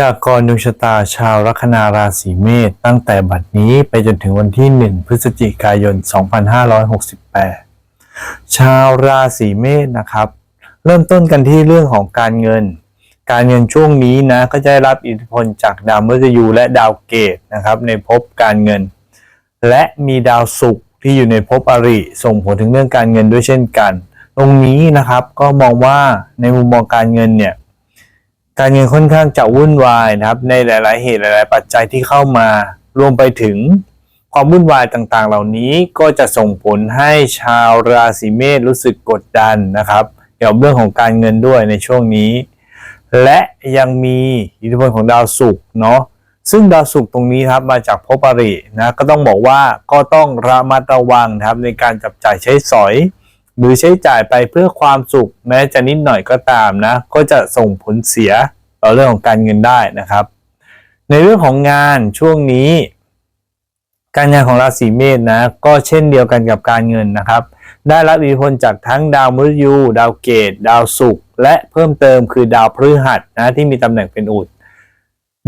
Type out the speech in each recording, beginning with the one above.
ยากรณ์ดวงชะตาชาวลัคนาราศีเมษตั้งแต่บัดนี้ไปจนถึงวันที่ 1 พฤศจิกายน 2568 ชาวราศีเมษนะครับ เริ่มต้นกันที่เรื่องของการเงิน การเงินช่วงนี้นะก็จะได้รับอิทธิพลจากดาวมฤตยูและดาวเกตนะครับในภพการเงิน และมีดาวศุกร์ที่อยู่ในภพอริส่งผลถึงเรื่องการเงินด้วยเช่นกัน ตรงนี้นะครับก็มองว่าในมุมมองการเงินเนี่ย การเงินค่อนข้างจะวุ่นวายนะครับ ในหลาย ๆ เหตุหลาย ๆ ปัจจัยที่เข้ามารวมไปถึงความวุ่นวายต่างๆ เหล่านี้ก็จะส่งผลให้ชาวราศีเมษรู้สึกกดดันนะครับ เกี่ยวกับเรื่องของการเงินด้วยในช่วงนี้ และยังมีอิทธิพลของดาวศุกร์เนาะซึ่งดาวศุกร์ตรงนี้ครับมาจากภพอรินะก็ต้องบอกว่าก็ต้องระมัดระวังนะครับในการจับจ่ายใช้สอย หรือใช้จ่ายไปเพื่อความสุข แม้จะนิดหน่อยก็ตามนะ ก็จะส่งผลเสียต่อเรื่องของการเงินได้นะครับ ในเรื่องของงานช่วงนี้ การงานของราศีเมษนะก็เช่นเดียวกันกับการเงินนะครับ ได้รับอิทธิพลจากทั้งดาวมฤตยู ดาวเกต ดาวศุกร์และเพิ่มเติมคือดาวพฤหัสนะที่มีตำแหน่งเป็นอุด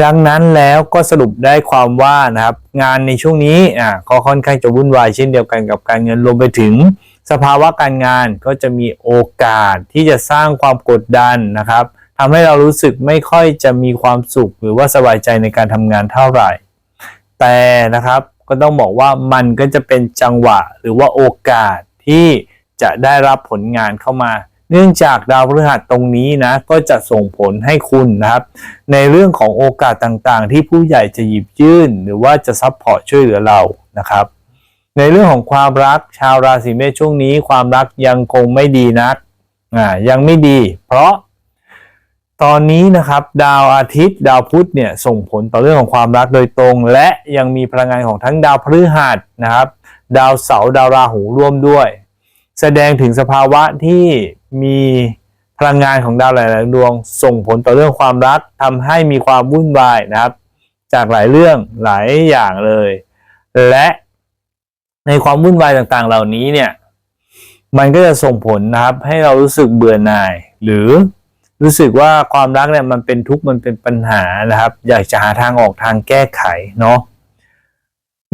ดังนั้นแล้วก็สรุปได้ความว่านะครับ งานในช่วงนี้อ่าก็ค่อนข้างจะวุ่นวายเช่นเดียวกันกับการเงินรวมไปถึง สภาวะการงานก็จะมีโอกาสที่จะสร้างความกดดันนะครับทำให้เรารู้สึกไม่ค่อยจะมีความสุขหรือว่าสบายใจในการทำงานเท่าไหร่ แต่นะครับก็ต้องบอกว่ามันก็จะเป็นจังหวะหรือว่าโอกาสที่จะได้รับผลงานเข้ามา เนื่องจากดาวพฤหัสตรงนี้นะก็จะส่งผลให้คุณนะครับ ในเรื่องของโอกาสต่างๆ ที่ผู้ใหญ่จะหยิบยื่น หรือว่าจะซัพพอร์ตช่วยเหลือเรานะครับ ในเรื่องของความรักชาวราศีเมษช่วงนี้ ความรักยังคงไม่ดีนักอ่ายังไม่ดี เพราะตอนนี้นะครับดาวอาทิตย์ ดาวพุธเนี่ยส่งผลต่อเรื่องของความรักโดยตรง และยังมีพลังงานของทั้งดาวพฤหัสนะครับ ดาวเสาร์ดาวราหูร่วมด้วย แสดงถึงสภาวะที่มีพลังงานของดาวหลายๆดวง ส่งผลต่อเรื่องความรักทำให้มีความวุ่นวายนะครับ จากหลายเรื่องหลายอย่างเลย และ ในความวุ่นวายต่างๆ เหล่านี้เนี่ย มันก็จะส่งผลนะครับ ให้เรารู้สึกเบื่อหน่าย หรือรู้สึกว่าความรักเนี่ยมันเป็นทุกข์มันเป็นปัญหานะครับ อยากจะหาทางออกทางแก้ไขเนาะ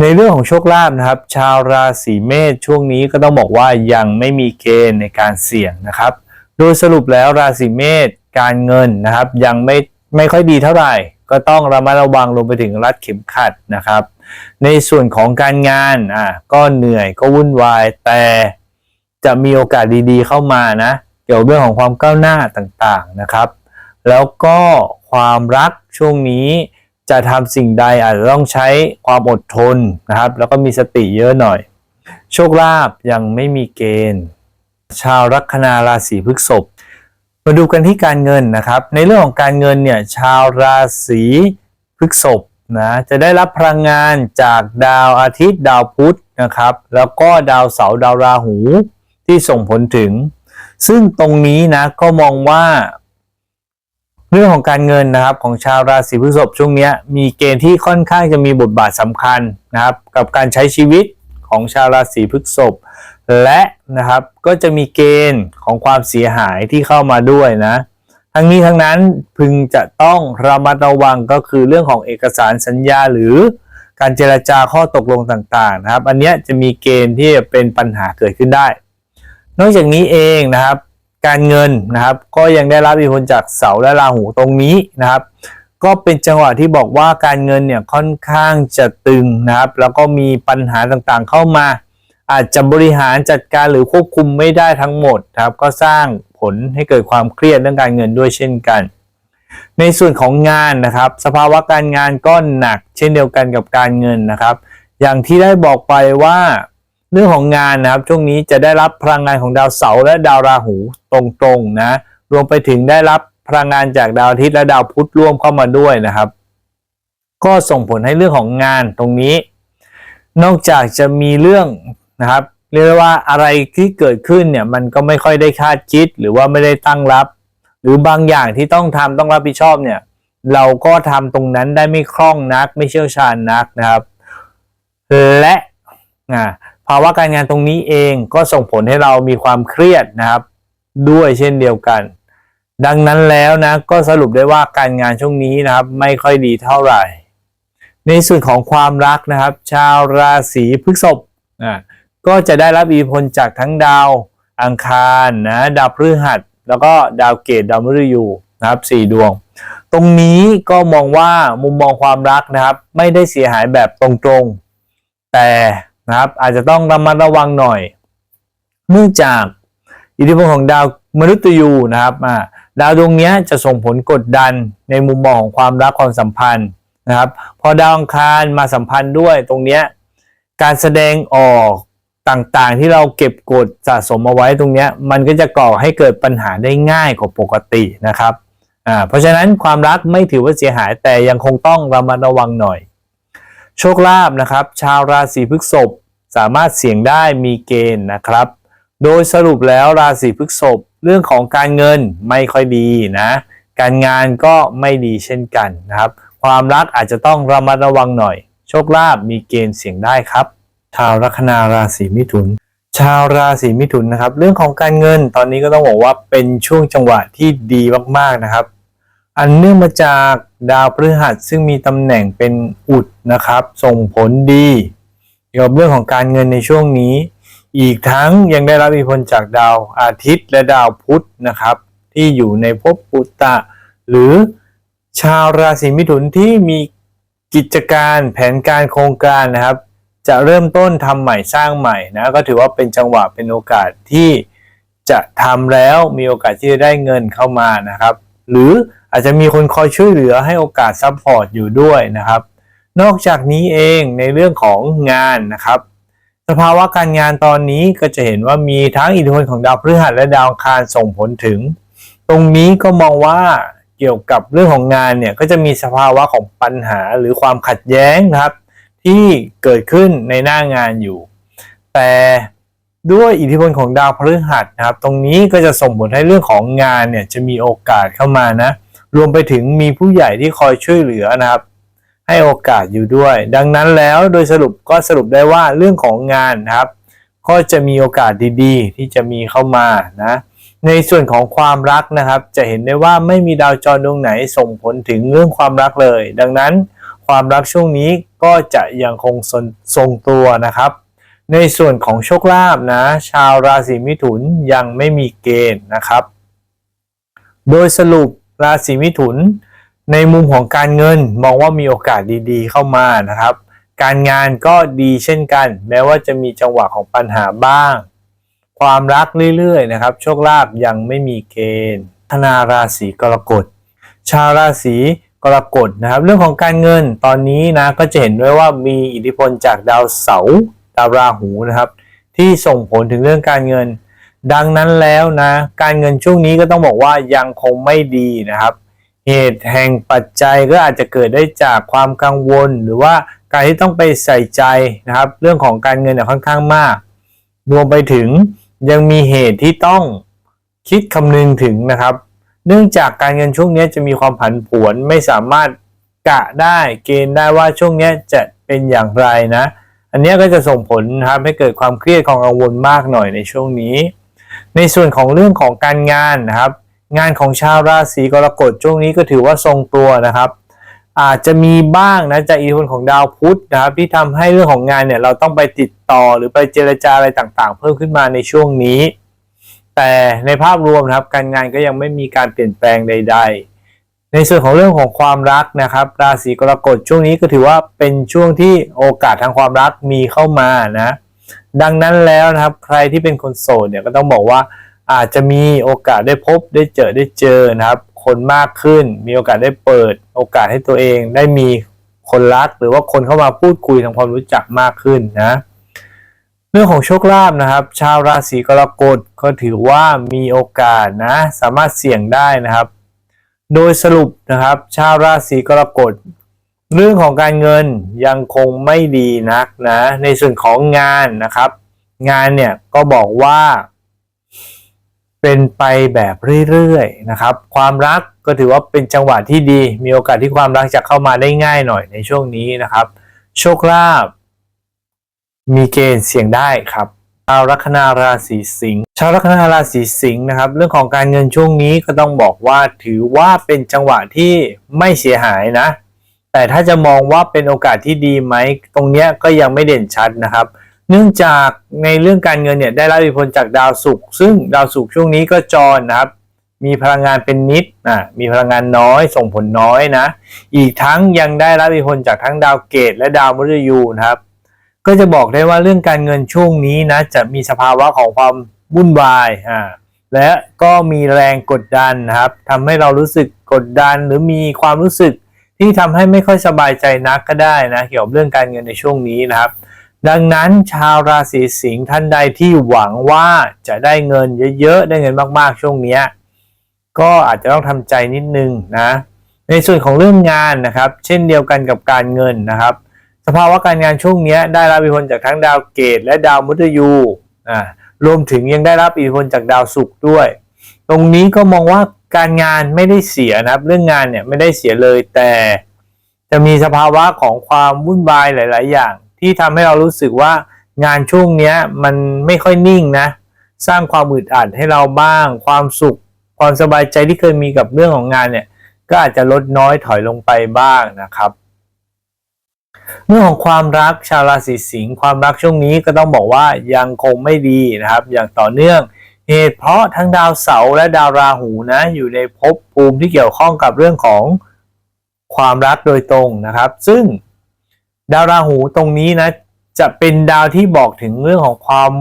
ในเรื่องของโชคลาภนะครับ ชาวราศีเมษช่วงนี้ก็ต้องบอกว่ายังไม่มีเกณฑ์ในการเสี่ยงนะครับ โดยสรุปแล้วราศีเมษการเงินนะครับ ยังไม่ไม่ค่อยดีเท่าไหร่ ก็ต้องระมัดระวังรวมไปถึงรัดเข็มขัดนะครับ ในส่วนของการงานอะก็เหนื่อยก็วุ่นวาย แต่จะมีโอกาสดีๆเข้ามานะ เกี่ยวเรื่องของความก้าวหน้าต่างๆนะครับ แล้วก็ความรักช่วงนี้จะทำสิ่งใดอาจจะต้องใช้ความอดทนนะครับ แล้วก็มีสติเยอะหน่อย โชคลาภยังไม่มีเกณฑ์ ชาวลัคนาราศีพฤษภมาดูกันที่การเงินนะครับ ในเรื่องของการเงินเนี่ยชาวราศีพฤษภ นะจะได้รับพลังงานจากดาวอาทิตย์ดาวพุธนะครับ แล้วก็ดาวเสาร์ดาวราหูที่ส่งผลถึง ซึ่งตรงนี้นะก็มองว่า เรื่องของการเงินนะครับของชาวราศีพฤษภช่วงนี้มีเกณฑ์ที่ค่อนข้างจะมีบทบาทสำคัญนะครับกับการใช้ชีวิตของชาวราศีพฤษภและนะครับก็จะมีเกณฑ์ของความเสียหายที่เข้ามาด้วยนะ ทั้งนี้ทั้งนั้นพึงจะต้องระมัดระวังก็คือเรื่องของเอกสารสัญญาหรือการเจรจาข้อตกลงต่างๆนะครับ อันนี้จะมีเกณฑ์ที่จะเป็นปัญหาเกิดขึ้นได้ นอกจากนี้เองนะครับ การเงินนะครับก็ยังได้รับอิทธิพลจากเสาและราหูตรงนี้นะครับ ก็เป็นจังหวะที่บอกว่าการเงินเนี่ยค่อนข้างจะตึงนะครับ แล้วก็มีปัญหาต่างๆเข้ามา อาจจะบริหารจัดการหรือควบคุมไม่ได้ทั้งหมดครับก็สร้างผลให้เกิดความเครียดเรื่องการเงินด้วยเช่นกัน ในส่วนของงานนะครับ สภาวะการงานก็หนัก เช่นเดียวกันกับการเงินนะครับ อย่างที่ได้บอกไปว่าเรื่องของงานนะครับช่วงนี้จะได้รับพลังงานของดาวเสาร์และดาวราหูตรงๆนะรวมไปถึงได้รับพลังงานจากดาวอาทิตย์และดาวพุธร่วมเข้ามาด้วยนะครับ ก็ส่งผลให้เรื่องของงานตรงนี้ นอกจากจะมีเรื่อง นะครับ เรียกว่าอะไรที่เกิดขึ้นเนี่ยมันก็ไม่ค่อยได้คาดคิดหรือว่าไม่ได้ตั้งรับ หรือบางอย่างที่ต้องทำต้องรับผิดชอบเนี่ยเราก็ทำตรงนั้นได้ไม่คล่องนัก ไม่เชี่ยวชาญนักนะครับ และภาวะการงานตรงนี้เองก็ส่งผลให้เรามีความเครียดนะครับ ด้วยเช่นเดียวกัน ดังนั้นแล้วนะก็สรุปได้ว่าการงานช่วงนี้นะครับ ไม่ค่อยดีเท่าไหร่ ในส่วนของความรักนะครับ ชาวราศีพฤษภอะ ก็จะได้รับอิทธิพลจากทั้งดาวอังคารนะดาวพฤหัส แล้วก็ดาวเกตดาวมฤตยูนะครับสี่ดวง ตรงนี้ก็มองว่ามุมมองความรักนะครับ ไม่ได้เสียหายแบบตรงๆ แต่นะครับอาจจะต้องระมัดระวังหน่อย เนื่องจากอิทธิพลของดาวมฤตยูนะครับอ่าดาวดวงนี้จะส่งผลกดดันในมุมมองของความรักความสัมพันธ์นะครับ พอดาวอังคารมาสัมพันธ์ด้วยตรงนี้การแสดงออก ต่างๆ ที่เราเก็บกดสะสมเอาไว้ตรงนี้มันก็จะก่อให้เกิดปัญหาได้ง่ายกว่าปกตินะครับอ่าเพราะฉะนั้นความรักไม่ถือว่าเสียหายแต่ยังคงต้องระมัดระวังหน่อย โชคลาภนะครับ ชาวราศีพฤษภสามารถเสี่ยงได้มีเกณฑ์นะครับ โดยสรุปแล้วราศีพฤษภเรื่องของการเงินไม่ค่อยดีนะการงานก็ไม่ดีเช่นกันนะครับ ความรักอาจจะต้องระมัดระวังหน่อย โชคลาภมีเกณฑ์เสี่ยงได้ครับ ชาวลัคนาราศีมิถุน ชาวราศีมิถุนนะครับ เรื่องของการเงินตอนนี้ก็ต้องบอกว่าเป็นช่วงจังหวะที่ดีมากๆนะครับ อันเนื่องมาจากดาวพฤหัสซึ่งมีตำแหน่งเป็นอุดนะครับ ส่งผลดีเกี่ยวกับเรื่องของการเงินในช่วงนี้ อีกทั้งยังได้รับอิทธิพลจากดาวอาทิตย์และดาวพุธนะครับ ที่อยู่ในภพปุตตะ หรือชาวราศีมิถุนที่มีกิจการแผนการโครงการนะครับ จะเริ่มต้นทำใหม่สร้างใหม่นะก็ถือว่าเป็นจังหวะเป็นโอกาสที่จะทำแล้วมีโอกาสที่จะได้เงินเข้ามานะครับ หรืออาจจะมีคนคอยช่วยเหลือให้โอกาสซัพพอร์ตอยู่ด้วยนะครับ นอกจากนี้เองในเรื่องของงานนะครับ สภาวะการงานตอนนี้ก็จะเห็นว่ามีทั้งอิทธิพลของดาวพฤหัสและดาวคารส่งผลถึง ตรงนี้ก็มองว่าเกี่ยวกับเรื่องของงานเนี่ยก็จะมีสภาวะของปัญหาหรือความขัดแย้งนะครับ ที่เกิดขึ้นในหน้างานอยู่ แต่ด้วยอิทธิพลของดาวพฤหัสนะครับ ตรงนี้ก็จะส่งผลให้เรื่องของงานเนี่ยจะมีโอกาสเข้ามานะ รวมไปถึงมีผู้ใหญ่ที่คอยช่วยเหลือนะครับ ให้โอกาสอยู่ด้วย ดังนั้นแล้วโดยสรุปก็สรุปได้ว่าเรื่องของงานนะครับ ก็จะมีโอกาสดีๆ ที่จะมีเข้ามานะ ในส่วนของความรักนะครับ จะเห็นได้ว่าไม่มีดาวจรดวงไหนส่งผลถึงเรื่องความรักเลย ดังนั้น ความรักช่วงนี้ก็จะยังคงทรงทรงตัวนะครับ ในส่วนของโชคลาภนะ ชาวราศีมิถุนยังไม่มีเกณฑ์นะครับ โดยสรุปราศีมิถุน ในมุมของการเงินมองว่ามีโอกาสดีๆ เข้ามานะครับ การงานก็ดีเช่นกัน แม้ว่าจะมีจังหวะของปัญหาบ้าง ความรักเรื่อยๆนะครับ โชคลาภยังไม่มีเกณฑ์ธนาราศีกรกฎชาวราศี กรกฎนะครับ เรื่องของการเงินตอนนี้นะก็จะเห็นด้วยว่ามีอิทธิพลจากดาวเสาร์ดาวราหูนะครับ ที่ส่งผลถึงเรื่องการเงิน ดังนั้นแล้วนะ การเงินช่วงนี้ก็ต้องบอกว่ายังคงไม่ดีนะครับ เหตุแห่งปัจจัยก็อาจจะเกิดได้จากความกังวล หรือว่าการที่ต้องไปใส่ใจนะครับ เรื่องของการเงินเนี่ยค่อนข้างมาก รวมไปถึงยังมีเหตุที่ต้องคิดคำนึงถึงนะครับ เนื่องจากการเงินช่วงนี้จะมีความผันผวนไม่สามารถกะได้เกณฑ์ได้ว่าช่วงนี้จะเป็นอย่างไรนะ อันนี้ก็จะส่งผลครับให้เกิดความเครียดความกังวลมากหน่อยในช่วงนี้ ในส่วนของเรื่องของการงานนะครับ งานของชาวราศีกรกฎช่วงนี้ก็ถือว่าทรงตัวนะครับ อาจจะมีบ้างนะจากอิทธิพลของดาวพุธนะครับที่ทำให้เรื่องของงานเนี่ยเราต้องไปติดต่อหรือไปเจรจาอะไรต่างๆ เพิ่มขึ้นมาในช่วงนี้ แต่ในภาพรวมนะครับ การงานก็ยังไม่มีการเปลี่ยนแปลงใด ๆ ในส่วนของเรื่องของความรักนะครับ ราศีกรกฎช่วงนี้ก็ถือว่าเป็นช่วงที่โอกาสทางความรักมีเข้ามานะดังนั้นแล้วนะครับใครที่เป็นคนโสดเนี่ยก็ต้องบอกว่าอาจจะมีโอกาสได้พบได้เจอได้เจอนะครับ คนมากขึ้น มีโอกาสได้เปิด โอกาสให้ตัวเองได้มีคนรักหรือว่าคนเข้ามาพูดคุยทำความรู้จักมากขึ้นนะ เรื่องของโชคลาภนะครับ ชาวราศีกรกฎก็ถือว่ามีโอกาสนะ สามารถเสี่ยงได้นะครับ โดยสรุปนะครับ ชาวราศีกรกฎเรื่องของการเงินยังคงไม่ดีนักนะ ในส่วนของงานนะครับ งานเนี่ยก็บอกว่า เป็นไปแบบเรื่อยๆนะครับ ความรักก็ถือว่าเป็นจังหวะที่ดี มีโอกาสที่ความรักจะเข้ามาได้ง่ายหน่อยในช่วงนี้นะครับ โชคลาภ มีเกณฑ์เสี่ยงได้ครับชาวลัคนาราศีสิงห์ชาวลัคนาราศีสิงห์นะครับ เรื่องของการเงินช่วงนี้ก็ต้องบอกว่าถือว่าเป็นจังหวะที่ไม่เสียหายนะ แต่ถ้าจะมองว่าเป็นโอกาสที่ดีไหมตรงเนี้ยก็ยังไม่เด่นชัดนะครับ เนื่องจากในเรื่องการเงินเนี่ยได้รับอิทธิพลจากดาวศุกร์ซึ่งดาวศุกร์ช่วงนี้ก็จรนะครับ มีพลังงานเป็นนิดอะมีพลังงานน้อย ส่งผลน้อยนะ อีกทั้งยังได้รับอิทธิพลจากทั้งดาวเกตและดาวมฤตยูนะครับ ก็จะบอกได้ว่าเรื่องการเงินช่วงนี้นะจะมีสภาวะของความวุ่นวายอ่าและก็มีแรงกดดันนะครับทำให้เรารู้สึกกดดันหรือมีความรู้สึกที่ทำให้ไม่ค่อยสบายใจนักก็ได้นะเกี่ยวกับเรื่องการเงินในช่วงนี้นะครับ ดังนั้นชาวราศีสิงห์ท่านใดที่หวังว่าจะได้เงินเยอะๆได้เงินมากๆช่วงนี้ก็อาจจะต้องทำใจนิดนึงนะในส่วนของเรื่องงานนะครับ เช่นเดียวกันกับการเงินนะครับ สภาวะการงานช่วงนี้ได้รับอิทธิพลจากทั้งดาวเกตและดาวมุตยูอ่ารวมถึงยังได้รับอิทธิพลจากดาวศุกร์ด้วย ตรงนี้ก็มองว่าการงานไม่ได้เสียนะครับ เรื่องงานเนี่ยไม่ได้เสียเลย แต่จะมีสภาวะของความวุ่นวายหลาย ๆ อย่าง ที่ทำให้เรารู้สึกว่างานช่วงเนี้ยมันไม่ค่อยนิ่งนะ สร้างความอึดอัดให้เราบ้าง ความสุข ความสบายใจที่เคยมีกับเรื่องของงานเนี่ยก็อาจจะลดน้อยถอยลงไปบ้างนะครับ เรื่องของความรักชาวราศีสิงห์ความรักช่วงนี้ก็ต้องบอกว่ายังคงไม่ดีนะครับ อย่างต่อเนื่องเหตุเพราะทั้งดาวเสาร์และดาวราหูนะ อยู่ในภพภูมิที่เกี่ยวข้องกับเรื่องของความรักโดยตรงนะครับ ซึ่งดาวราหูตรงนี้นะจะเป็นดาวที่บอกถึงเรื่องของความ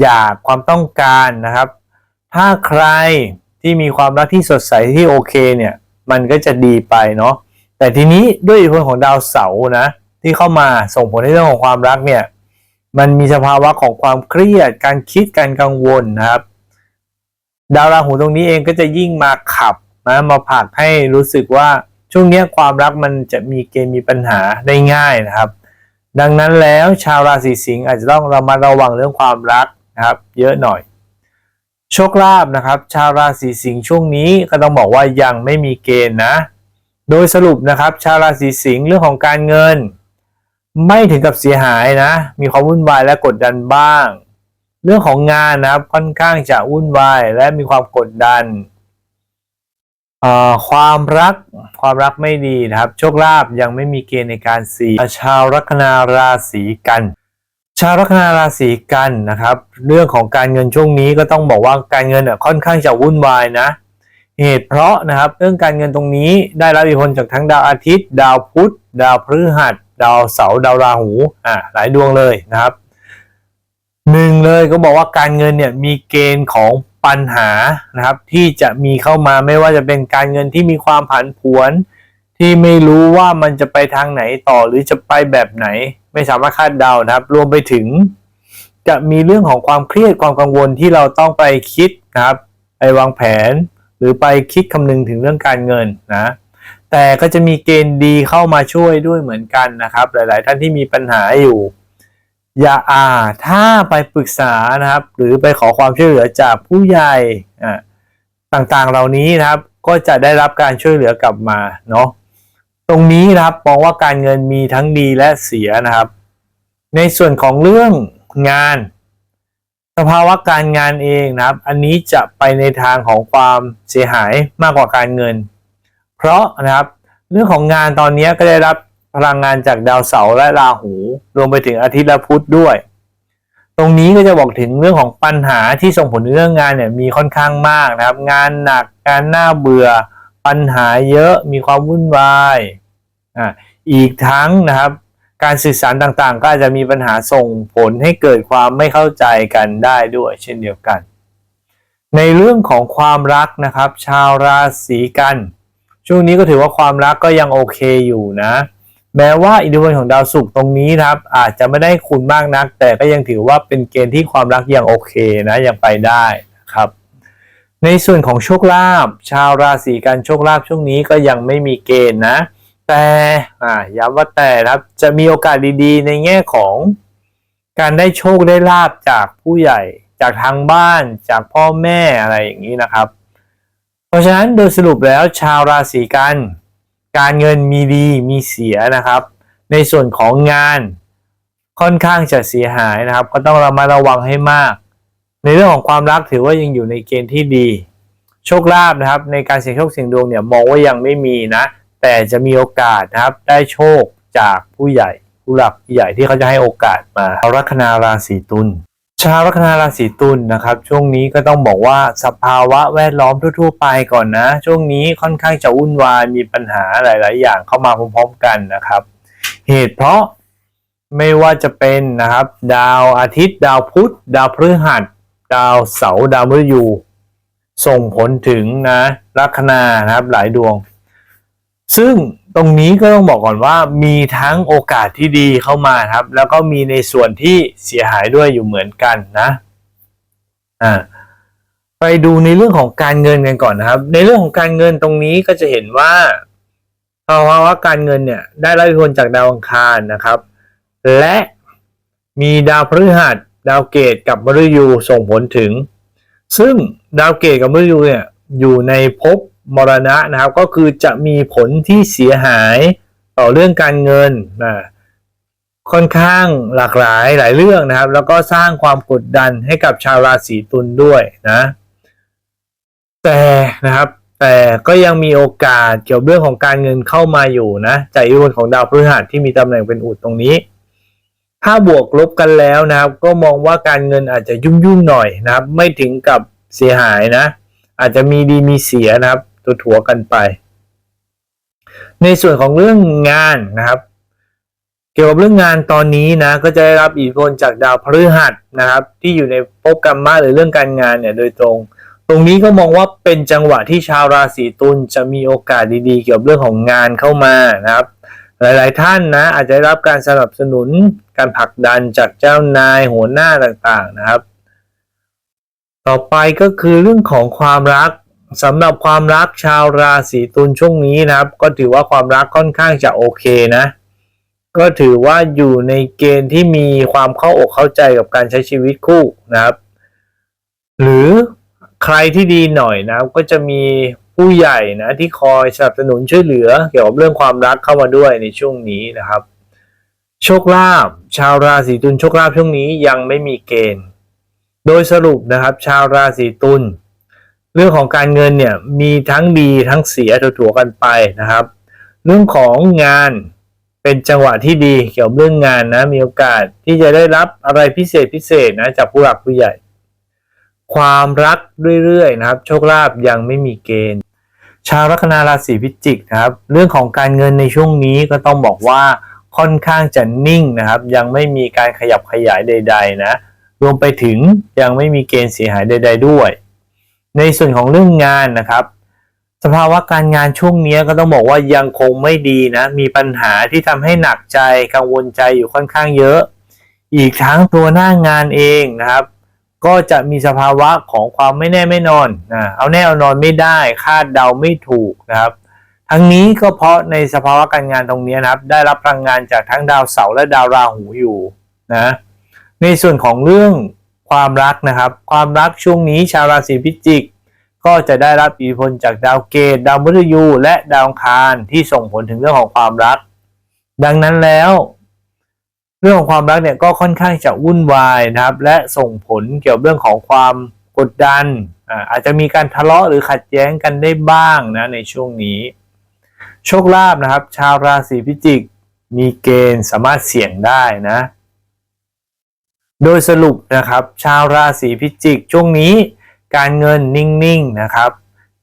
อยากความต้องการนะครับ ถ้าใครที่มีความรักที่สดใสที่โอเคเนี่ย มันก็จะดีไปเนาะ แต่ทีนี้ด้วยอิทธิพลของดาวเสาร์นะ ที่เข้ามาส่งผลให้เรื่องของความรักเนี่ย มันมีสภาวะของความเครียด การคิดการกังวลนะครับ ดาวราหูตรงนี้เองก็จะยิ่งมาขับนะมาผลักให้รู้สึกว่าช่วงนี้ความรักมันจะมีเกณฑ์มีปัญหาได้ง่ายนะครับ ดังนั้นแล้วชาวราศีสิงห์อาจจะต้องระมัดระวังเรื่องความรักนะครับ เยอะหน่อย โชคลาภนะครับ ชาวราศีสิงห์ช่วงนี้ก็ต้องบอกว่ายังไม่มีเกณฑ์นะ โดยสรุปนะครับ ชาวราศีสิงห์เรื่องของการเงิน ไม่ถึงกับเสียหายนะ มีความวุ่นวายและกดดันบ้าง เรื่องของงานนะครับค่อนข้างจะวุ่นวายและมีความกดดันความรักความรักไม่ดีนะครับ โชคลาภยังไม่มีเกณฑ์ในการเสียชาวลัคนาราศีกัน ชาวลัคนาราศีกันนะครับ เรื่องของการเงินช่วงนี้ก็ต้องบอกว่าการเงินอะค่อนข้างจะวุ่นวายนะ เหตุเพราะนะครับเรื่องการเงินตรงนี้ได้รับอิทธิพลจากทั้งดาวอาทิตย์ ดาวพุธ ดาวพฤหัส ดาวเสาร์ดาวราหูอ่าหลายดวงเลยนะครับหนึ่งเลยก็บอกว่าการเงินเนี่ยมีเกณฑ์ของปัญหานะครับ ที่จะมีเข้ามาไม่ว่าจะเป็นการเงินที่มีความผันผวน ที่ไม่รู้ว่ามันจะไปทางไหนต่อหรือจะไปแบบไหน ไม่สามารถคาดเดานะครับ รวมไปถึง จะมีเรื่องของความเครียดความกังวลที่เราต้องไปคิดนะครับไปวางแผน หรือไปคิดคำนึงถึงเรื่องการเงินนะแต่ก็จะมีเกณฑ์ดีเข้ามาช่วยด้วยเหมือนกันนะครับ หลาย ๆ ท่านที่มีปัญหาอยู่ อย่าอ่าถ้าไปปรึกษานะครับ หรือไปขอความช่วยเหลือจากผู้ใหญ่ต่าง ๆ เหล่านี้นะครับ ก็จะได้รับการช่วยเหลือกลับมาเนาะตรงนี้นะครับมองว่าการเงินมีทั้งดีและเสียนะครับ ในส่วนของเรื่องงาน สภาวะการงานเองนะครับ อันนี้จะไปในทางของความเสียหายมากกว่าการเงิน เพราะนะครับเรื่องของงานตอนนี้ก็ได้รับพลังงานจากดาวเสาร์และราหู รวมไปถึงอาทิตย์และพุธด้วย ตรงนี้ก็จะบอกถึงเรื่องของปัญหาที่ส่งผลเรื่องงานเนี่ยมีค่อนข้างมากนะครับ งานหนักการน่าเบื่อ ปัญหาเยอะมีความวุ่นวายอ่าอีกทั้งนะครับ การสื่อสารต่างๆ ก็อาจจะมีปัญหาส่งผลให้เกิดความไม่เข้าใจกันได้ด้วย เช่นเดียวกัน ในเรื่องของความรักนะครับ ชาวราศีกัน ช่วงนี้ก็ถือว่าความรักก็ยังโอเคอยู่นะ แม้ว่าอิทธิพลของดาวศุกร์ตรงนี้นะครับ อาจจะไม่ได้คุณมากนัก แต่ก็ยังถือว่าเป็นเกณฑ์ที่ความรักยังโอเคนะยังไปได้นะครับ ในส่วนของโชคลาภชาวราศีกันโชคลาภช่วงนี้ก็ยังไม่มีเกณฑ์นะ แต่อ่าย้ำว่าแต่ครับจะมีโอกาสดีๆ ในแง่ของการได้โชคได้ลาบจากผู้ใหญ่ จากทางบ้าน จากพ่อแม่อะไรอย่างนี้นะครับ เพราะฉะนั้นโดยสรุปแล้วชาวราศีกัน การเงินมีดีมีเสียนะครับ ในส่วนของงานค่อนข้างจะเสียหายนะครับ ก็ต้องระมัดระวังให้มาก ในเรื่องของความรักถือว่ายังอยู่ในเกณฑ์ที่ดี โชคลาภนะครับ ในการเสี่ยงโชคเสี่ยงดวงเนี่ยมองว่ายังไม่มีนะ แต่จะมีโอกาสนะครับได้โชคจากผู้ใหญ่ผู้หลักผู้ใหญ่ที่เขาจะให้โอกาสมาชาวลัคนาราศีตุลชาวลัคนาราศีตุลนะครับ ช่วงนี้ก็ต้องบอกว่าสภาวะแวดล้อมทั่วๆไปก่อนนะ ช่วงนี้ค่อนข้างจะวุ่นวายมีปัญหาหลาย ๆ อย่างเข้ามาพร้อมๆกันนะครับ เหตุเพราะไม่ว่าจะเป็นนะครับ ดาวอาทิตย์ ดาวพุธดาวพฤหัส ดาวเสาร์ดาวมฤตยู ส่งผลถึงนะลัคนานะครับหลายดวง ซึ่งตรงนี้ก็ต้องบอกก่อนว่ามีทั้งโอกาสที่ดีเข้ามาครับ แล้วก็มีในส่วนที่เสียหายด้วยอยู่เหมือนกันนะอ่าไปดูในเรื่องของการเงินกันก่อนนะครับ ในเรื่องของการเงินตรงนี้ก็จะเห็นว่าภาวะว่าการเงินเนี่ยได้รับอิทธิพลจากดาวอังคารนะครับ และมีดาวพฤหัสดาวเกตกับมฤตยูส่งผลถึง ซึ่งดาวเกตกับมฤตยูเนี่ยอยู่ในภพ มรณะนะครับ ก็คือจะมีผลที่เสียหายต่อเรื่องการเงินนะค่อนข้างหลากหลายหลายเรื่องนะครับ แล้วก็สร้างความกดดันให้กับชาวราศีตุลด้วยนะแต่นะครับแต่ก็ยังมีโอกาสเกี่ยวเรื่องของการเงินเข้ามาอยู่นะจากอิทธิพลของดาวพฤหัสที่มีตำแหน่งเป็นอุดตรงนี้ ถ้าบวกลบกันแล้วนะครับ ก็มองว่าการเงินอาจจะยุ่งๆหน่อยนะครับ ไม่ถึงกับเสียหายนะ อาจจะมีดีมีเสียนะครับ ถัวๆกันไป ในส่วนของเรื่องงานนะครับ เกี่ยวกับเรื่องงานตอนนี้นะ ก็จะได้รับอิทธิพลจากดาวพฤหัสนะครับ ที่อยู่ในภพกรรมะหรือเรื่องการงานเนี่ยโดยตรง ตรงนี้ก็มองว่าเป็นจังหวะที่ชาวราศีตุลจะมีโอกาสดีๆ เกี่ยวกับเรื่องของงานเข้ามานะครับหลายๆ ท่านนะอาจจะได้รับการสนับสนุนการผลักดันจากเจ้านายหัวหน้าต่างๆนะครับ ต่อไปก็คือเรื่องของความรัก สำหรับความรักชาวราศีตุลช่วงนี้นะครับ ก็ถือว่าความรักค่อนข้างจะโอเคนะ ก็ถือว่าอยู่ในเกณฑ์ที่มีความเข้าอกเข้าใจกับการใช้ชีวิตคู่นะครับ หรือใครที่ดีหน่อยนะก็จะมีผู้ใหญ่นะที่คอยสนับสนุนช่วยเหลือ เกี่ยวกับเรื่องความรักเข้ามาด้วยในช่วงนี้นะครับ โชคลาภชาวราศีตุลโชคลาภช่วงนี้ยังไม่มีเกณฑ์ โดยสรุปนะครับ ชาวราศีตุล เรื่องของการเงินเนี่ยมีทั้งดีทั้งเสียถัวๆกันไปนะครับ เรื่องของงานเป็นจังหวะที่ดีเกี่ยวกับเรื่องงานนะมีโอกาสที่จะได้รับอะไรพิเศษพิเศษนะจากผู้หลักผู้ใหญ่ ความรักเรื่อยๆนะครับโชคลาภยังไม่มีเกณฑ์ ชาวลัคนาราศีพิจิกนะครับ เรื่องของการเงินในช่วงนี้ก็ต้องบอกว่าค่อนข้างจะนิ่งนะครับ ยังไม่มีการขยับขยายใด ๆ นะรวมไปถึงยังไม่มีเกณฑ์เสียหายใด ๆ ด้วย ในส่วนของเรื่องงานนะครับ สภาวะการงานช่วงนี้ก็ต้องบอกว่ายังคงไม่ดีนะ มีปัญหาที่ทำให้หนักใจกังวลใจอยู่ค่อนข้างเยอะ อีกทั้งตัวหน้างานเองนะครับ ก็จะมีสภาวะของความไม่แน่ไม่นอนนะเอาแน่เอานอนไม่ได้คาดเดาไม่ถูกนะครับ ทั้งนี้ก็เพราะในสภาวะการงานตรงนี้นะครับ ได้รับพลังงานจากทั้งดาวเสาร์และดาวราหูอยู่นะในส่วนของเรื่อง ความรักนะครับ ความรักช่วงนี้ชาวราศีพิจิก ก็จะได้รับอิทธิพลจากดาวเกตดาวมฤตยู และดาวคารที่ส่งผลถึงเรื่องของความรัก ดังนั้นแล้ว เรื่องของความรักเนี่ยก็ค่อนข้างจะวุ่นวายนะครับ และส่งผลเกี่ยวกับเรื่องของความกดดันอาอาจจะมีการทะเลาะหรือขัดแย้งกันได้บ้างนะในช่วงนี้ โชคลาภนะครับ ชาวราศีพิจิก มีเกณฑ์สามารถเสี่ยงได้นะ โดยสรุปนะครับ ชาวราศีพิจิกช่วงนี้ การเงินนิ่งๆนะครับ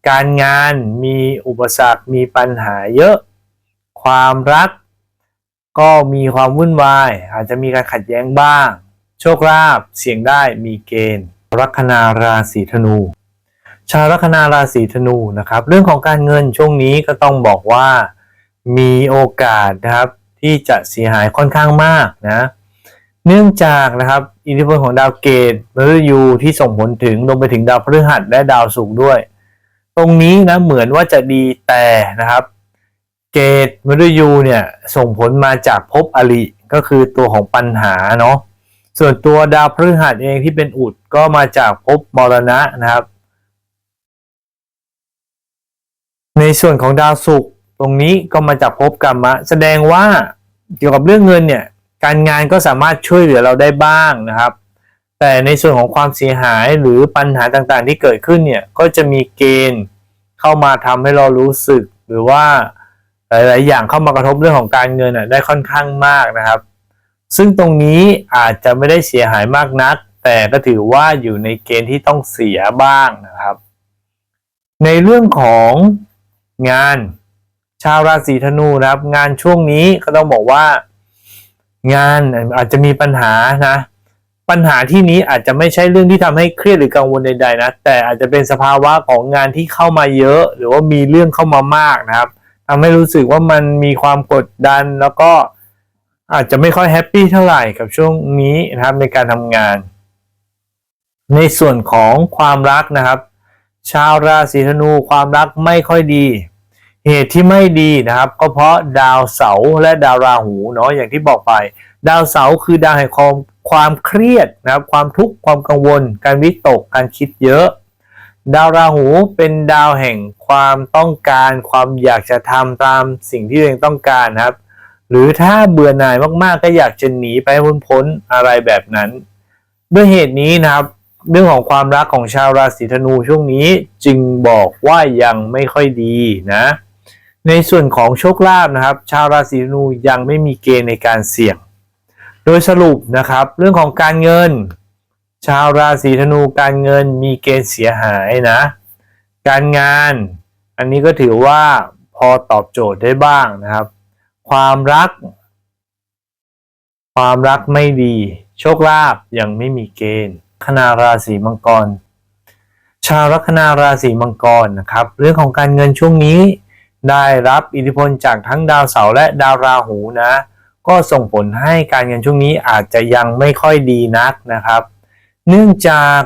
การงานมีอุปสรรคมีปัญหาเยอะ ความรักก็มีความวุ่นวาย อาจจะมีการขัดแย้งบ้าง โชคลาภเสี่ยงได้มีเกณฑ์ลัคนาราศีธนู ชาวลัคนาราศีธนูนะครับ เรื่องของการเงินช่วงนี้ก็ต้องบอกว่ามีโอกาสนะครับที่จะเสียหายค่อนข้างมากนะ เนื่องจากนะครับอิทธิพลของดาวเกตมฤตยูที่ส่งผลถึงรวมไปถึงดาวพฤหัสและดาวศุกร์ด้วย ตรงนี้นะเหมือนว่าจะดีแต่นะครับ เกตมฤตยูเนี่ยส่งผลมาจากภพอริก็คือตัวของปัญหาเนาะส่วนตัวดาวพฤหัสเองที่เป็นอุดก็มาจากภพมรณะนะครับ ในส่วนของดาวศุกร์ตรงนี้ก็มาจากภพกรรมะ แสดงว่าเกี่ยวกับเรื่องเงินเนี่ย การงานก็สามารถช่วยเหลือเราได้บ้างนะครับ แต่ในส่วนของความเสียหายหรือปัญหาต่างๆ ที่เกิดขึ้นเนี่ยก็จะมีเกณฑ์เข้ามาทำให้เรารู้สึก หรือว่าหลาย ๆ อย่างเข้ามากระทบเรื่องของการเงินอะได้ค่อนข้างมากนะครับ ซึ่งตรงนี้อาจจะไม่ได้เสียหายมากนัก แต่ก็ถือว่าอยู่ในเกณฑ์ที่ต้องเสียบ้างนะครับ ในเรื่องของงานชาวราศีธนูนะครับ งานช่วงนี้ก็ต้องบอกว่า งานอาจจะมีปัญหานะ ปัญหาที่นี้อาจจะไม่ใช่เรื่องที่ทำให้เครียดหรือกังวลใดๆนะ แต่อาจจะเป็นสภาวะของงานที่เข้ามาเยอะ หรือว่ามีเรื่องเข้ามามากนะครับทำให้รู้สึกว่ามันมีความกดดันแล้วก็อาจจะไม่ค่อยแฮปปี้เท่าไหร่กับช่วงนี้นะครับในการทำงาน ในส่วนของความรักนะครับ ชาวราศีธนูความรักไม่ค่อยดี เหตุที่ไม่ดีนะครับ ก็เพราะดาวเสาร์และดาวราหูเนาะอย่างที่บอกไป ดาวเสาร์คือดาวแห่งความความเครียดนะครับ ความทุกข์ความกังวล การวิตกการคิดเยอะ ดาวราหูเป็นดาวแห่งความต้องการ ความอยากจะทำตามสิ่งที่ตัวเองต้องการนะครับ หรือถ้าเบื่อหน่ายมากๆ ก็อยากจะหนีไปให้พ้นๆอะไรแบบนั้นด้วยเหตุนี้นะครับเรื่องของความรักของชาวราศีธนูช่วงนี้จึงบอกว่ายังไม่ค่อยดีนะ ในส่วนของโชคลาภนะครับ ชาวราศีธนูยังไม่มีเกณฑ์ในการเสี่ยง โดยสรุปนะครับ เรื่องของการเงิน ชาวราศีธนูการเงินมีเกณฑ์เสียหายนะ การงาน อันนี้ก็ถือว่าพอตอบโจทย์ได้บ้างนะครับ ความรัก ความรักไม่ดี โชคลาภยังไม่มีเกณฑ์คณาราศีมังกร ชาวลัคนาราศีมังกรนะครับ เรื่องของการเงินช่วงนี้ ได้รับอิทธิพลจากทั้งดาวเสาร์และดาวราหูนะ ก็ส่งผลให้การเงินช่วงนี้อาจจะยังไม่ค่อยดีนักนะครับ เนื่องจาก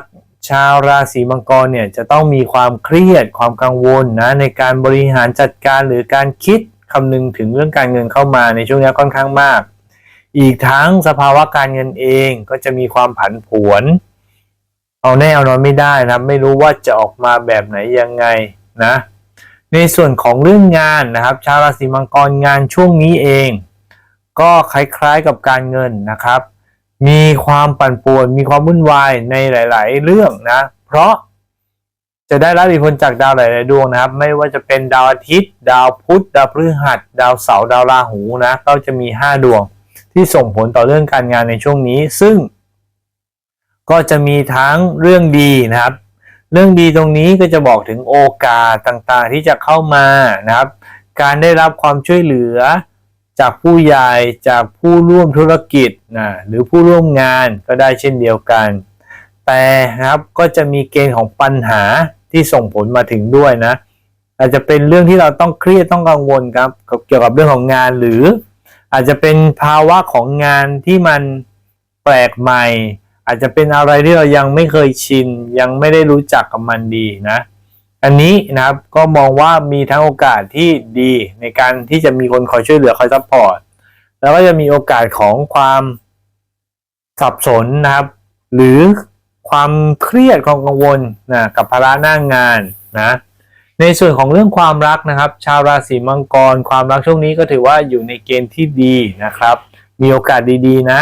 ชาวราศีมังกรเนี่ยจะต้องมีความเครียดความกังวลนะในการบริหารจัดการหรือการคิดคำนึงถึงเรื่องการเงินเข้ามาในช่วงนี้ค่อนข้างมาก อีกทั้งสภาวะการเงินเองก็จะมีความผันผวน เอาแน่เอานอนไม่ได้นะไม่รู้ว่าจะออกมาแบบไหนยังไงนะ ในส่วนของเรื่องงานนะครับ ชาวราศีมังกรงานช่วงนี้เอง ก็คล้ายๆกับการเงินนะครับ มีความปั่นป่วนมีความวุ่นวายในหลาย ๆ เรื่องนะ เพราะจะได้รับอิทธิพลจากดาวหลาย ๆ ดวงนะครับ ไม่ว่าจะเป็นดาวอาทิตย์ ดาวพุธดาวพฤหัส ดาวเสาร์ดาวราหูนะก็จะมี 5 ดวงที่ส่งผลต่อเรื่องการงานในช่วงนี้ ซึ่ง ก็จะมีทั้งเรื่องดีนะครับ เรื่องดีตรงนี้ก็จะบอกถึงโอกาสต่างๆที่จะเข้ามานะครับ การได้รับความช่วยเหลือจากผู้ใหญ่จากผู้ร่วมธุรกิจนะหรือผู้ร่วมงานก็ได้เช่นเดียวกัน แต่นะครับก็จะมีเกณฑ์ของปัญหาที่ส่งผลมาถึงด้วยนะอาจจะเป็นเรื่องที่เราต้องเครียดต้องกังวลครับเกี่ยวกับเรื่องของงานหรือ อาจจะเป็นภาวะของงานที่มันแปลกใหม่ อาจจะเป็นอะไรที่เรายังไม่เคยชิน ยังไม่ได้รู้จักกับมันดีนะ อันนี้นะครับก็มองว่ามีทั้งโอกาสที่ดีในการที่จะมีคนคอยช่วยเหลือคอยซัพพอร์ตแล้วก็จะมีโอกาสของความสับสนนะครับ หรือความเครียดความกังวลนะกับภาระหน้างงานนะในส่วนของเรื่องความรักนะครับ ชาวราศีมังกร ความรักช่วงนี้ก็ถือว่าอยู่ในเกณฑ์ที่ดีนะครับ มีโอกาสดีๆ นะ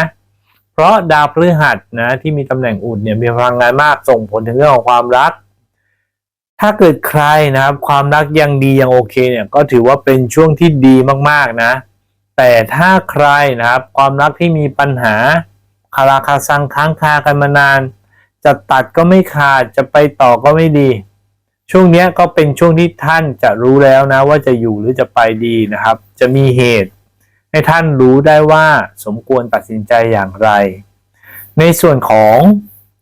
เพราะดาวพฤหัสนะที่มีตำแหน่งอุดเนี่ยมีพลังงานมากส่งผลถึงเรื่องของความรัก ถ้าเกิดใครนะครับ ความรักยังดียังโอเคเนี่ยก็ถือว่าเป็นช่วงที่ดีมากๆนะ แต่ถ้าใครนะครับ ความรักที่มีปัญหาคาราคาซังค้างคากันมานาน จะตัดก็ไม่ขาดจะไปต่อก็ไม่ดี ช่วงนี้ก็เป็นช่วงที่ท่านจะรู้แล้วนะ ว่าจะอยู่หรือจะไปดีนะครับ จะมีเหตุ ให้ท่านรู้ได้ว่าสมควรตัดสินใจอย่างไร ในส่วนของ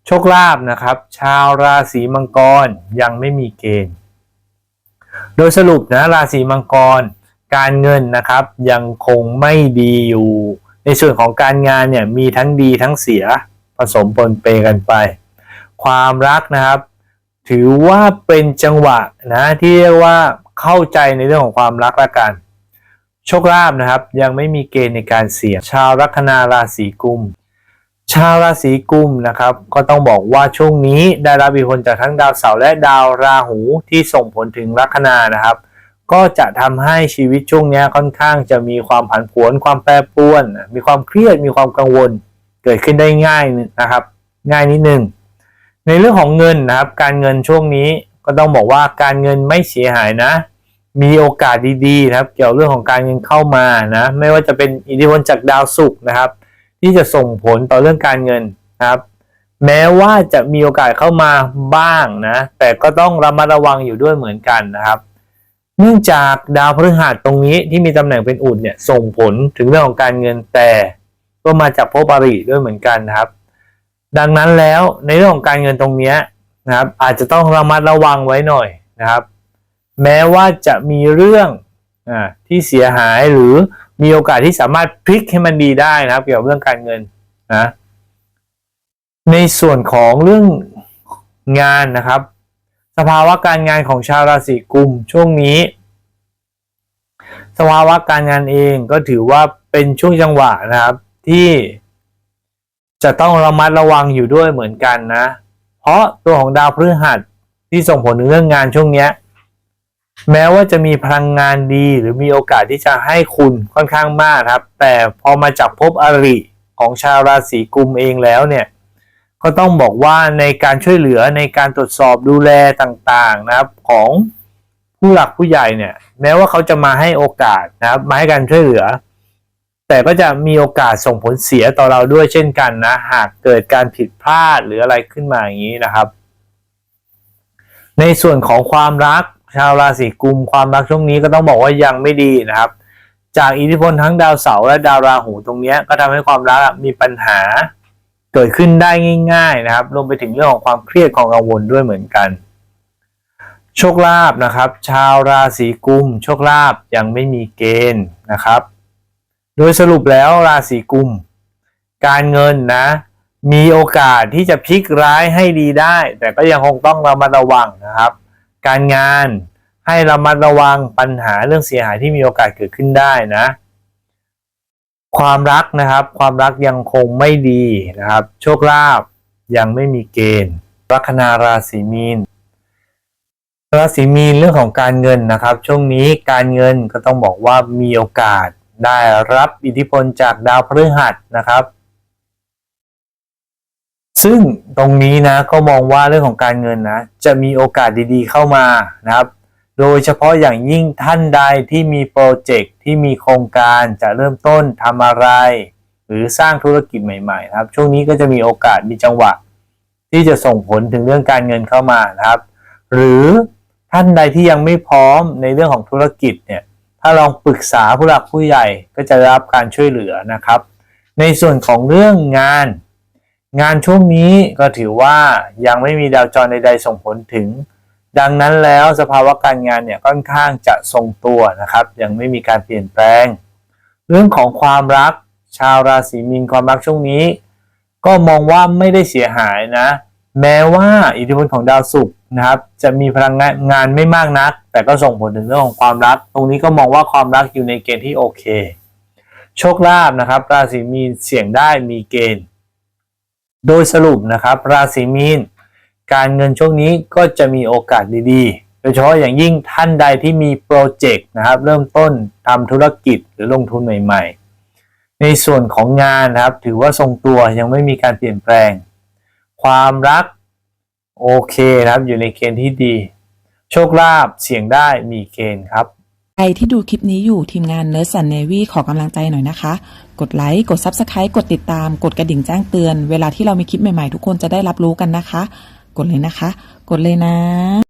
โชคลาภนะครับ ชาวราศีมังกรยังไม่มีเกณฑ์ โดยสรุปนะราศีมังกร การเงินนะครับยังคงไม่ดีอยู่ ในส่วนของการงานเนี่ยมีทั้งดีทั้งเสียผสมปนเปกันไป ความรักนะครับ ถือว่าเป็นจังหวะนะที่เรียกว่าเข้าใจในเรื่องของความรักละกัน โชคลาภนะครับ ยังไม่มีเกณฑ์ในการเสี่ยง ชาวลัคนาราศีกุม ชาวราศีกุมนะครับ ก็ต้องบอกว่าช่วงนี้ได้รับอิทธิพลจากทั้งดาวเสาร์และดาวราหูที่ส่งผลถึงลัคนานะครับ ก็จะทำให้ชีวิตช่วงนี้ค่อนข้างจะมีความผันผวนความแปรปรวน มีความเครียดมีความกังวล เกิดขึ้นได้ง่ายนะครับ ง่ายนิดนึงในเรื่องของเงินนะครับ การเงินช่วงนี้ก็ต้องบอกว่าการเงินไม่เสียหายนะ มีโอกาสดีๆนะครับ เกี่ยวเรื่องของการเงินเข้ามานะ ไม่ว่าจะเป็นอิทธิพลจากดาวศุกร์นะครับ ที่จะส่งผลต่อเรื่องการเงินนะครับ แม้ว่าจะมีโอกาสเข้ามาบ้างนะ แต่ก็ต้องระมัดระวังอยู่ด้วยเหมือนกันนะครับ เนื่องจากดาวพฤหัสตรงนี้ที่มีตำแหน่งเป็นอุดเนี่ยส่งผลถึงเรื่องของการเงินแต่ก็มาจากภพอริด้วยเหมือนกันนะครับ ดังนั้นแล้วในเรื่องของการเงินตรงนี้นะครับ อาจจะต้องระมัดระวังไว้หน่อยนะครับ แม้ว่าจะมีเรื่องอที่เสียหายหรือมีโอกาสที่สามารถพลิกให้มันดีได้นะครับ เกี่ยวกับเรื่องการเงินนะในส่วนของเรื่องงานนะครับ สภาวะการงานของชาวราศีกุมช่วงนี้ สภาวะการงานเองก็ถือว่าเป็นช่วงจังหวะนะครับที่จะต้องระมัดระวังอยู่ด้วยเหมือนกันนะ เพราะตัวของดาวพฤหัสที่ส่งผลเรื่องงานช่วงเนี้ย แม้ว่าจะมีพลังงานดีหรือมีโอกาสที่จะให้คุณค่อนข้างมากครับ แต่พอมาจากภพอริของชาวราศีกุมเองแล้วเนี่ยก็ต้องบอกว่าในการช่วยเหลือในการตรวจสอบดูแลต่างๆนะครับของผู้หลักผู้ใหญ่เนี่ย แม้ว่าเขาจะมาให้โอกาสนะครับมาให้การช่วยเหลือ แต่ก็จะมีโอกาสส่งผลเสียต่อเราด้วยเช่นกันนะ หากเกิดการผิดพลาดหรืออะไรขึ้นมาอย่างนี้นะครับ ในส่วนของความรักชาวราศีกุมความรักช่วงนี้ก็ต้องบอกว่ายังไม่ดีนะครับ จากอิทธิพลทั้งดาวเสาร์และดาวราหูตรงนี้ก็ทำให้ความรักมีปัญหาเกิดขึ้นได้ง่าย ๆนะครับรวมไปถึงเรื่องของความเครียดของกังวลด้วยเหมือนกันโชคลาภนะครับ ชาวราศีกุมโชคลาภยังไม่มีเกณฑ์นะครับ โดยสรุปแล้วราศีกุม การเงินนะ มีโอกาสที่จะพลิกร้ายให้ดีได้ แต่ก็ยังคงต้องระมัดระวังนะครับ การงาน ให้ระมัดระวังปัญหาเรื่องเสียหายที่มีโอกาสเกิดขึ้นได้นะ ความรักนะครับ ความรักยังคงไม่ดีนะครับ โชคลาภยังไม่มีเกณฑ์ ลัคนาราศีมีนราศีมีนเรื่องของการเงินนะครับ ช่วงนี้การเงินก็ต้องบอกว่ามีโอกาสได้รับอิทธิพลจากดาวพฤหัสนะครับ ซึ่งตรงนี้นะก็มองว่าเรื่องของการเงินนะจะมีโอกาสดีๆเข้ามานะครับ โดยเฉพาะอย่างยิ่งท่านใดที่มีโปรเจกต์ที่มีโครงการจะเริ่มต้นทำอะไร หรือสร้างธุรกิจใหม่ๆนะครับ ช่วงนี้ก็จะมีโอกาสมีจังหวะ ที่จะส่งผลถึงเรื่องการเงินเข้ามานะครับ หรือท่านใดที่ยังไม่พร้อมในเรื่องของธุรกิจเนี่ยถ้าลองปรึกษาผู้หลักผู้ใหญ่ก็จะได้รับการช่วยเหลือนะครับ ในส่วนของเรื่องงาน งานช่วงนี้ก็ถือว่ายังไม่มีดาวจรใด ๆ ส่งผลถึง ดังนั้นแล้วสภาวะการงานเนี่ยค่อนข้างจะทรงตัวนะครับ ยังไม่มีการเปลี่ยนแปลง เรื่องของความรักชาวราศีมีนความรักช่วงนี้ ก็มองว่าไม่ได้เสียหายนะ แม้ว่าอิทธิพลของดาวศุกร์นะครับ จะมีพลังงานงานไม่มากนัก แต่ก็ส่งผลถึงเรื่องของความรัก ตรงนี้ก็มองว่าความรักอยู่ในเกณฑ์ที่โอเค โชคลาภนะครับ ราศีมีนเสี่ยงได้มีเกณฑ์ โดยสรุปนะครับราศีมีน การเงินช่วงนี้ก็จะมีโอกาสดีๆ โดยเฉพาะอย่างยิ่งท่านใดที่มีโปรเจกต์นะครับเริ่มต้นทำธุรกิจหรือลงทุนใหม่ๆ ในส่วนของงานนะครับถือว่าทรงตัวยังไม่มีการเปลี่ยนแปลง ความรักโอเคนะครับอยู่ในเกณฑ์ที่ดี โชคลาภเสี่ยงได้มีเกณฑ์ครับ ใครที่ดูคลิปนี้อยู่ทีมงาน Nurse and Navy ขอกำลังใจหน่อยนะคะ กดไลค์ กด Subscribe กดติดตาม กดกระดิ่งแจ้งเตือน เวลาที่เรามีคลิปใหม่ๆ ทุกคนจะได้รับรู้กันนะคะ กดเลยนะคะ กดเลยนะ